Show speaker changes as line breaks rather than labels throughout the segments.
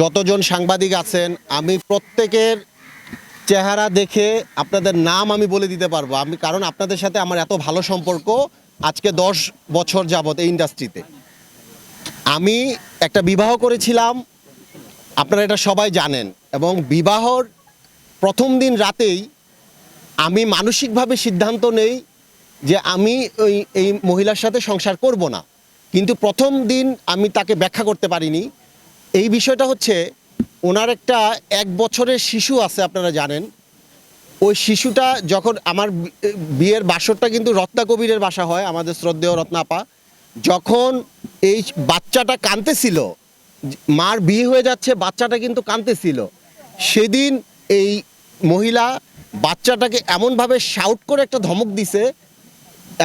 যতজন সাংবাদিক আছেন, আমি প্রত্যেকের চেহারা দেখে আপনাদের নাম আমি বলে দিতে পারব। আমি, কারণ আপনাদের সাথে আমার এত ভালো সম্পর্ক আজকে দশ বছর যাবত এই ইন্ডাস্ট্রিতে আমি একটা বিবাহ করেছিলাম, আপনারা এটা সবাই জানেন, এবং বিবাহর প্রথম দিন রাতেই আমি মানসিকভাবে সিদ্ধান্ত নেই যে আমি ওই, এই মহিলার সাথে সংসার করব না। কিন্তু প্রথম দিন আমি তাকে ব্যাখ্যা করতে পারিনি এই বিষয়টা হচ্ছে ওনার একটা এক বছরের শিশু আছে, আপনারা জানেন। ওই শিশুটা যখন আমার বিয়ের বাসরটা কিন্তু রত্না কবিরের বাসা হয়, আমাদের শ্রদ্ধেয় রত্নাপা যখন এই বাচ্চাটা কাঁদতেছিল, মার বিয়ে হয়ে যাচ্ছে, বাচ্চাটা কিন্তু কাঁদতেছিল। সেদিন এই মহিলা বাচ্চাটাকে এমনভাবে শাউট করে একটা ধমক দিছে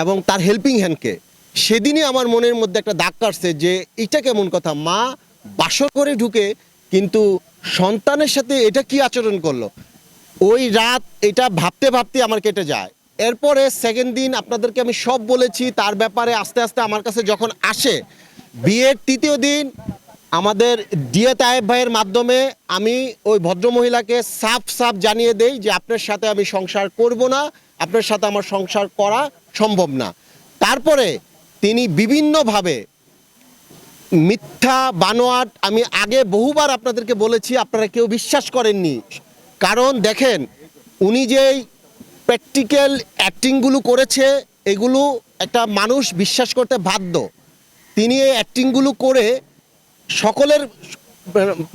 এবং তার হেল্পিং হ্যান্ডকে সেদিনই আমার মনের মধ্যে একটা দাগ কাটছে যে এটা কেমন কথা? মা বাসর করে ঢুকে কিন্তু সন্তানের সাথে এটা কি আচরণ করল? ওই রাত এটা ভাবতে ভাবতে আমার কেটে যায়। এরপরে সেকেন্ড দিন আপনাদেরকে আমি সব বলেছি, তার ব্যাপারে আস্তে আস্তে আমার কাছে যখন আসে, বিয়ের তৃতীয় দিন আমাদের ডিএ তায়েব ভাইয়ের মাধ্যমে আমি ওই ভদ্রমহিলাকে সাফ সাফ জানিয়ে দেই যে আপনার সাথে আমি সংসার করব না, আপনার সাথে আমার সংসার করা সম্ভব না। তারপরে তিনি বিভিন্নভাবে মিথ্যা বানোয়াট আমি আগে বহুবার আপনাদেরকে বলেছি, আপনারা কেউ বিশ্বাস করেননি। কারণ দেখেন, উনি যেই প্র্যাকটিক্যাল অ্যাক্টিংগুলো করেছে, এগুলো একটা মানুষ বিশ্বাস করতে বাধ্য। তিনি এই অ্যাক্টিংগুলো করে সকলের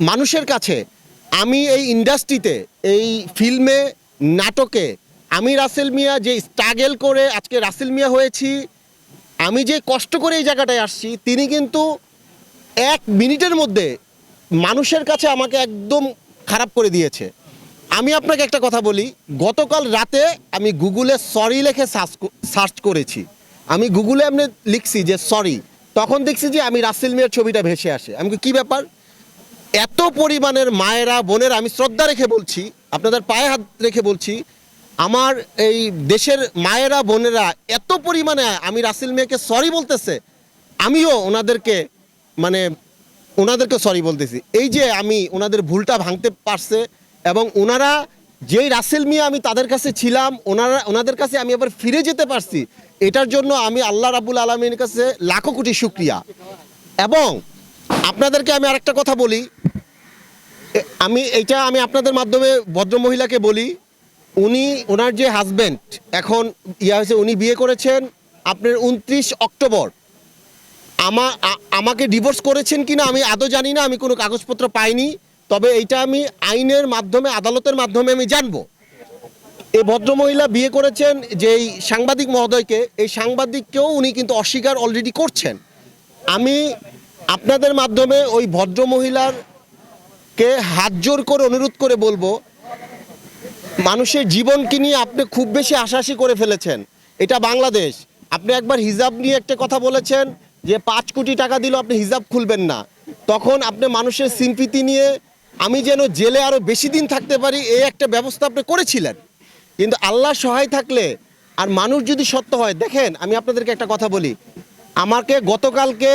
মানুষের কাছে, আমি এই ইন্ডাস্ট্রিতে, এই ফিল্মে, নাটকে, আমি রাসেল মিয়া যে স্ট্রাগেল করে আজকে রাসেল মিয়া হয়েছি, আমি যে কষ্ট করে এই জায়গাটায় আসছি, তিনি কিন্তু এক মিনিটের মধ্যে মানুষের কাছে আমাকে একদম খারাপ করে দিয়েছে। আমি আপনাকে একটা কথা বলি, গতকাল রাতে আমি গুগলে সরি লেখে সার্চ করেছি। আমি গুগলে এমনি লিখছি যে সরি তখন দেখছি যে আমি রাসেল মিয়ার ছবিটা ভেসে আসে। আমি কি ব্যাপার? এত পরিমাণের মায়েরা, বোনেরা, আমি শ্রদ্ধা রেখে বলছি, আপনাদের পায়ে হাত রেখে বলছি, আমার এই দেশের মায়েরা, বোনেরা এত পরিমাণে আমি রাসেল মিয়াকে সরি বলতেছে, আমিও ওনাদেরকে মানে ওনাদেরকে সরি বলতেছি। এই যে আমি ওনাদের ভুলটা ভাঙতে পারছে এবং ওনারা যেই রাসেল মিয়া আমি তাদের কাছে ছিলাম, ওনারা ওনাদের কাছে আমি আবার ফিরে যেতে পারছি, এটার জন্য আমি আল্লাহ রাবুল আলমীর কাছে লাখো কোটি শুক্রিয়া। এবং আপনাদেরকে আমি আরেকটা কথা বলি আমি এটা আমি আপনাদের মাধ্যমে ভদ্রমহিলাকে বলি, উনি, ওনার যে হাজবেন্ড এখন ইয়া হয়েছে, উনি বিয়ে করেছেন আপনার উনত্রিশ অক্টোবর। আমা আ- আমাকে ডিভোর্স করেছেন কিনা আমি আদৌ জানি না, আমি কোনো কাগজপত্র পাইনি। তবে এইটা আমি আইনের মাধ্যমে, আদালতের মাধ্যমে আমি জানব। এই ভদ্রমহিলা বিয়ে করেছেন যে এই সাংবাদিক মহোদয়কে, এই সাংবাদিককেও উনি কিন্তু অস্বীকার অলরেডি করছেন। আমি আপনাদের মাধ্যমে ওই ভদ্রমহিলার কে হাত জোর করে অনুরোধ করে বলব, মানুষের জীবনকে নিয়ে আপনি খুব বেশি আশাসি করে ফেলেছেন। এটা বাংলাদেশ। আপনি একবার হিজাব নিয়ে একটা কথা বলেছেন যে পাঁচ কোটি টাকা দিলেও আপনি হিজাব খুলবেন না। তখন আপনি মানুষের সিম্পিতি নিয়ে আমি যেন জেলে আরও বেশি দিন থাকতে পারি, এই একটা ব্যবস্থা আপনি করেছিলেন। কিন্তু আল্লাহ সহায় থাকলে আর মানুষ যদি সত্য হয়, দেখেন, আমি আপনাদেরকে একটা কথা বলি। আমাকে গতকালকে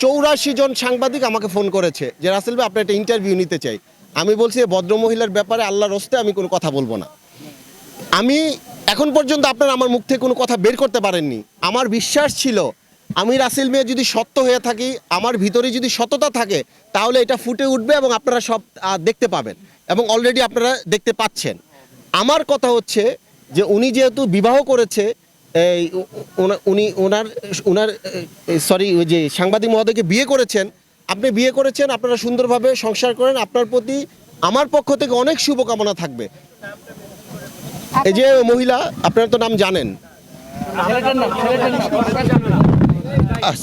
চৌরাশি জন সাংবাদিক আমাকে ফোন করেছে যে, রাসেল ভাই, আপনার একটা ইন্টারভিউ নিতে চাই। আমি বলছি ভদ্রমহিলার ব্যাপারে আল্লাহর রস্তে আমি কোনো কথা বলব না। আমি এখন পর্যন্ত আপনারা আমার মুখ থেকে কোনো কথা বের করতে পারেননি। আমার বিশ্বাস ছিল আমি রাসেল মিয়া যদি সত্য হয়ে থাকি, আমার ভিতরে যদি সততা থাকে, তাহলে এটা ফুটে উঠবে এবং আপনারা সব দেখতে পাবেন এবং অলরেডি আপনারা দেখতে পাচ্ছেন। আমার কথা হচ্ছে যে উনি যেহেতু বিবাহ করেছে, এই উনি ওনার ওনার সরি ওই যে সাংবাদিক মহোদয়কে বিয়ে করেছেন, আপনি বিয়ে করেছেন, আপনারা সুন্দরভাবে সংসার করেন, আপনার প্রতি আমার পক্ষ থেকে অনেক শুভকামনা থাকবে। এই যে মহিলা, আপনারা তো নাম জানেন।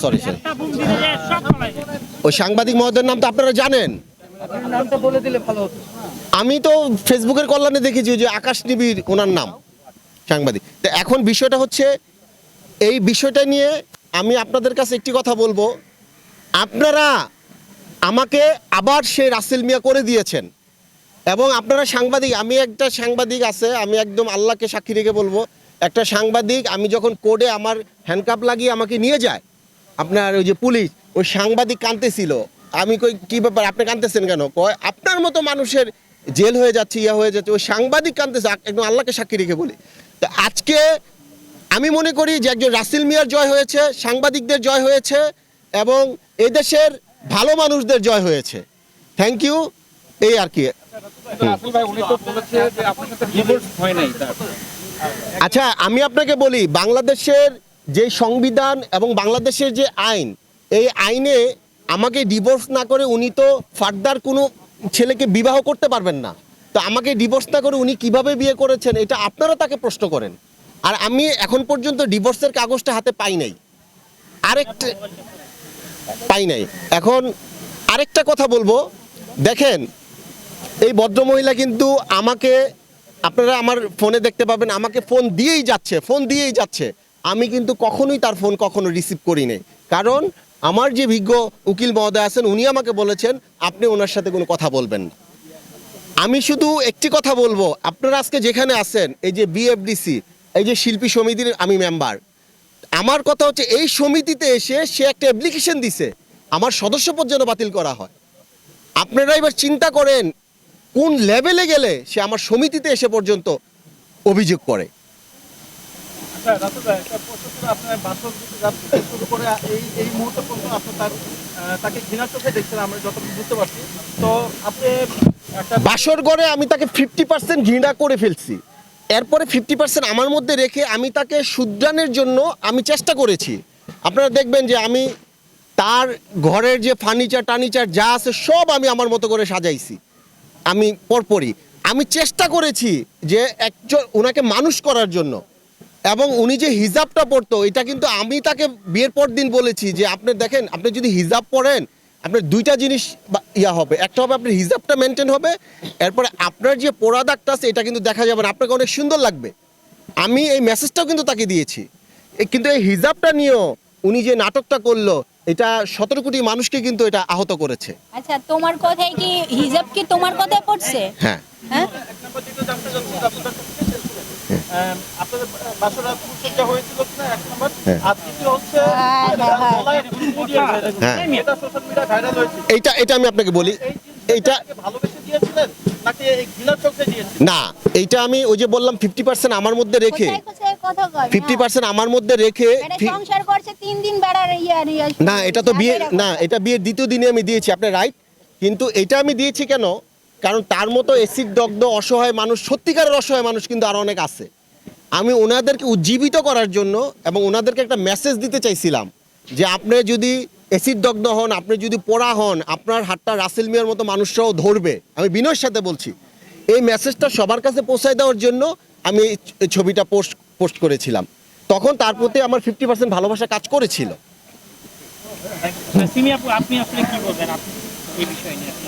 সরি সরি ওই সাংবাদিক মহোদয়ের নাম তো আপনারা জানেন
বলে দিলে ভালো
আমি তো ফেসবুকের কল্যাণে দেখেছি যে আকাশ নিবিড় ওনার নাম সাংবাদিক। তো এখন বিষয়টা হচ্ছে এই বিষয়টা নিয়ে আমি আপনাদের কাছে একটি কথা বলব। আপনারা আমাকে আবার সে রাসেল মিয়া করে দিয়েছেন। এবং আপনারা সাংবাদিক আমি একটা সাংবাদিক আছে আমি একদম আল্লাহকে সাক্ষী রেখে বলব একটা সাংবাদিক আমি যখন কোডে আমার হ্যান্ডকাপ লাগিয়ে আমাকে নিয়ে যায় আপনার ওই যে পুলিশ ওই সাংবাদিক কাঁদতেছিল। আমি কই কি ব্যাপার? আপনি কাঁদতেছেন কেন? কয় আপনার মতো মানুষের জেল হয়ে যাচ্ছে ইয়া হয়ে যাচ্ছে। ওই সাংবাদিক কাঁদতেছে একদম আল্লাহকে সাক্ষী রেখে বলি। তো আজকে আমি মনে করি যে একজন রাসিল মিয়ার জয় হয়েছে সাংবাদিকদের জয় হয়েছে এবং এদেশের ভালো মানুষদের জয় হয়েছে। থ্যাংক ইউ এই আর কি। আচ্ছা আমি আপনাকে বলি বাংলাদেশের যে সংবিধান এবং বাংলাদেশের যে আইন, এই আইনে আমাকে ডিভোর্স না করে উনি তো ফার্দার কোনো ছেলেকে বিবাহ করতে পারবেন না। তো আমাকে ডিভোর্স না করে উনি কীভাবে বিয়ে করেছেন, এটা আপনারা তাকে প্রশ্ন করেন। আর আমি এখন পর্যন্ত ডিভোর্সের কাগজটা হাতে পাই নাই। আরেকটা পাই নাই। এখন আরেকটা কথা বলব। দেখেন, এই ভদ্রমহিলা কিন্তু আমাকে, আপনারা আমার ফোনে দেখতে পাবেন, আমাকে ফোন দিয়েই যাচ্ছে ফোন দিয়েই যাচ্ছে। আমি কিন্তু কখনোই তার ফোন কখনো রিসিভ করি নাই কারণ আমার যে বিজ্ঞ উকিল মহোদয় আছেন, উনি আমাকে বলেছেন, আপনি ওনার সাথে কোনো কথা বলবেন না। আমি শুধু একটি কথা বলব, আপনারা আজকে যেখানে আছেন, এই যে বিএফডিসি এই যে শিল্পী সমিতির আমি মেম্বার আমার কথা হচ্ছে এই সমিতিতে এসে সে একটা অ্যাপ্লিকেশন দিছে, আমার সদস্যপদ যেন বাতিল করা হয়। আপনারা এবার চিন্তা করেন, কোন লেভেলে গেলে সে আমার সমিতিতে এসে পর্যন্ত অভিযোগ করে।
তার তাকে বুঝতে পারছি। তো আপনি একটা
বাসর আমি তাকে ফিফটি পার্সেন্ট ঘৃণা করে ফেলছি। এরপরে ফিফটি পার্সেন্ট আমার মধ্যে রেখে আমি তাকে শুদ্রানের জন্য আমি চেষ্টা করেছি। আপনারা দেখবেন যে আমি তার ঘরের যে ফার্নিচার টার্নিচার যা আছে সব আমি আমার মতো করে সাজাইছি। আমি পরপরই। আমি চেষ্টা করেছি যে একজন ওনাকে মানুষ করার জন্য। এবং উনি যে হিজাবটা পরতো এটা কিন্তু আমি তাকে বিয়ের পর দিন বলেছি যে আপনি দেখেন আপনি যদি হিজাব পরেন আপনার দুইটা জিনিস ইয়া হবে। একটা হবে আপনার হিজাবটা মেনটেন হবে এরপরে আপনার যে পোড়া দাগটা আছে এটা কিন্তু দেখা যাবে না। আপনাকে অনেক সুন্দর লাগবে। আমি এই মেসেজটাও কিন্তু তাকে দিয়েছি। কিন্তু এই হিজাবটা নিয়েও উনি যে নাটকটা করল এটা সতেরো কোটি মানুষকে কিন্তু এটা আহত করেছে।
আচ্ছা তোমার কথাই কি হিজাব কি তোমার কথায় পড়ছে?
হ্যাঁ।
হ্যাঁ?
এটা সোশ্যাল মিডিয়া ভাইরাল হয়েছে।
এইটা এটা আমি আপনাকে বলি এইটা
তাকে ভালোবেসে দিয়েছিলেন নাকি এই ঘৃণার চোখে দিয়েছিলেন?
না এইটা আমি ওই যে বললাম ফিফটি পার্সেন্ট আমার মধ্যে রেখে। ফিফটি পার্সেন্ট আমার মধ্যে রেখে
এটা বেড়ার ইয়া ইয়া
না এটা তো বিয়ে না এটা বিয়ের দ্বিতীয় দিনে আমি দিয়েছি আপনার রাইট কিন্তু এটা আমি দিয়েছি কেন? কারণ তার মতো এসিড দগ্ধ, অসহায় মানুষ, সত্যিকারের অসহায় মানুষ কিন্তু আরও অনেক আছে। আমি ওনাদেরকে উজ্জীবিত করার জন্য এবং ওনাদেরকে একটা মেসেজ দিতে চাইছিলাম যে আপনি যদি এসিড দগ্ধ হন, আপনি যদি পোড়া হন, আপনার হাতটা রাসেল মিয়ার মতো মানুষরাও ধরবে। আমি বিনয়ের সাথে বলছি, এই মেসেজটা সবার কাছে পৌঁছায় দেওয়ার জন্য আমি এই ছবিটা পোস্ট পোস্ট করেছিলাম। তখন তার প্রতি আমার ফিফটি পার্সেন্ট ভালোবাসা কাজ করেছিল।
আপনি আসলে কি বলবেন? এই বিষয় নিয়ে।